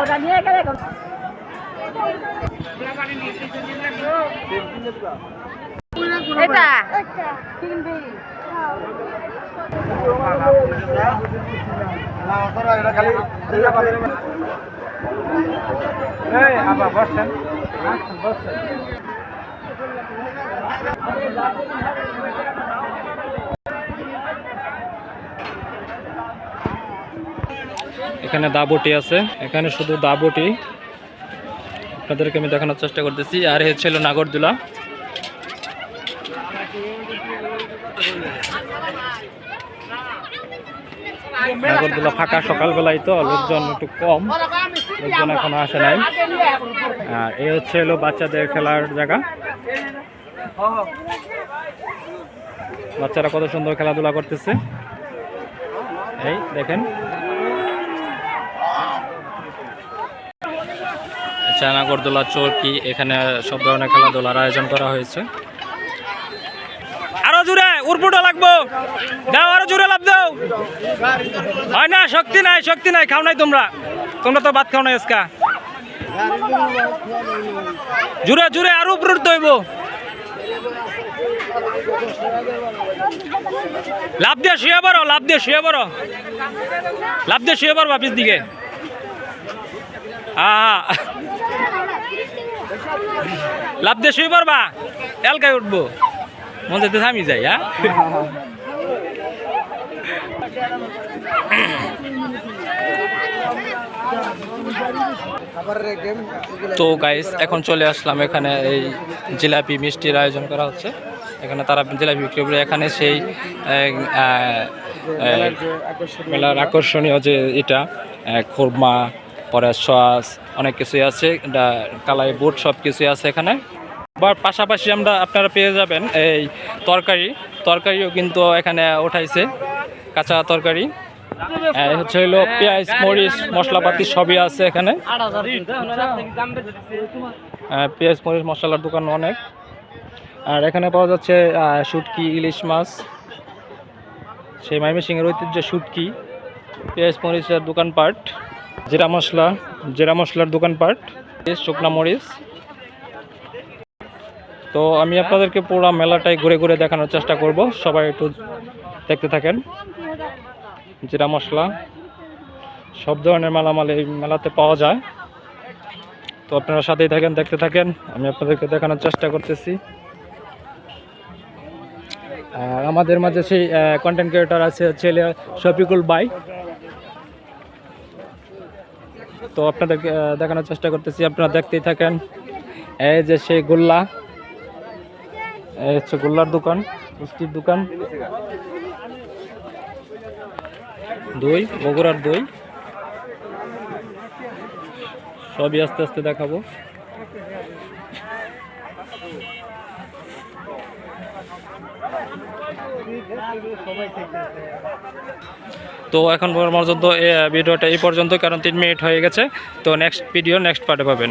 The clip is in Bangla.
ওটা নিয়ে গেলে এটা কিনবি এখানে দাবটি আছে। এখানে শুধু দাবটি। আপনাদেরকে আমি দেখানোর চেষ্টা করতেছি। আর হচ্ছে হলো নাগরদোলা। নাগরদোলা ফাঁকা সকালবেলায় তো, লোকজন একটু কম। লোকজন এখনও আসে নাই। আর এই হচ্ছে হলো বাচ্চাদের খেলার জায়গা। বাচ্চারা কত সুন্দর খেলাধুলা করতেছে। এই দেখেন। চানাগরদোলা চৌকি এখানে সব ধরনের খেলাধুলার আয়োজন করা হয়েছে। আরও জোরে উর্পুটা লাগবো। দাও, আরও জোরে লাভ দাও। হয় না, শক্তি নাই শক্তি নাই, খাও নাই তোমরা। তোমরা তো ভাত খাও না এসকা জুড়ে জুড়ে, আরও উপরে হইব। লাভ দিয়ে শুয়ে পড়ো, লাভ দিয়ে শুয়ে পড়ো। লাভ দিয়ে শুয়ে পড়ো অফিস দিকে। লাভ দিয়ে শুয়ে পড়বা? এলকায় উঠবো। মন যেতে থামি যাই হ্যাঁ? তো গাইস এখন চলে আসলাম এখানে এই জিলাপি মিষ্টির আয়োজন করা হচ্ছে। এখানে তারা জিলাপি বিক্রি করে। এখানে সেই মেলার আকর্ষণীয় যে এটা খুরমা পরে সস, অনেক কিছুই আছে। কালাই বুট সব কিছুই আছে এখানে। আবার পাশাপাশি আমরা, আপনারা পেয়ে যাবেন এই তরকারি। তরকারিও কিন্তু এখানে উঠাইছে, কাঁচা তরকারি। হচ্ছে হলো পেঁয়াজ, মরিচ, মশলাপাতি সবই আছে এখানে। পেঁয়াজ, মরিচ, মশলার দোকান অনেক। আর এখানে পাওয়া যাচ্ছে শুটকি, ইলিশ মাছ। সেই ময়মনসিংহের ঐতিহ্য শুটকি, পেঁয়াজ, মরিচের দোকানপাট জিরা মশলা, জিরা মশলার দোকানপাট শুকনা মরিচ। তো আমি আপনাদেরকে পুরো মেলাটাই ঘুরে ঘুরে দেখানোর চেষ্টা করব। সবাই একটু দেখতে থাকেন। জিরা মশলা, সব ধরনের মালামাল এই মেলাতে পাওয়া যায়। তো আপনারা সাথেই থাকেন, দেখতে থাকেন। আমি আপনাদেরকে দেখানোর চেষ্টা করতেছি। আর আমাদের মাঝে সেই কন্টেন্ট ক্রিয়েটর আছে ছেলে শফিকুল বাই তো আপনাদেরকে দেখানোর চেষ্টা করতেছি, আপনারা দেখতেই থাকেন। এই যে সেই গোল্লা, এই হচ্ছে গোল্লার দোকান, মিষ্টির দোকান। দই, বগুড়ার দই। সবই আস্তে আস্তে দেখাবো। তো এখন পর্যন্ত ভিডিওটা এই পর্যন্ত কারণ তিন মিনিট হয়ে গেছে। তো নেক্সট ভিডিও নেক্সট পার্টে পাবেন।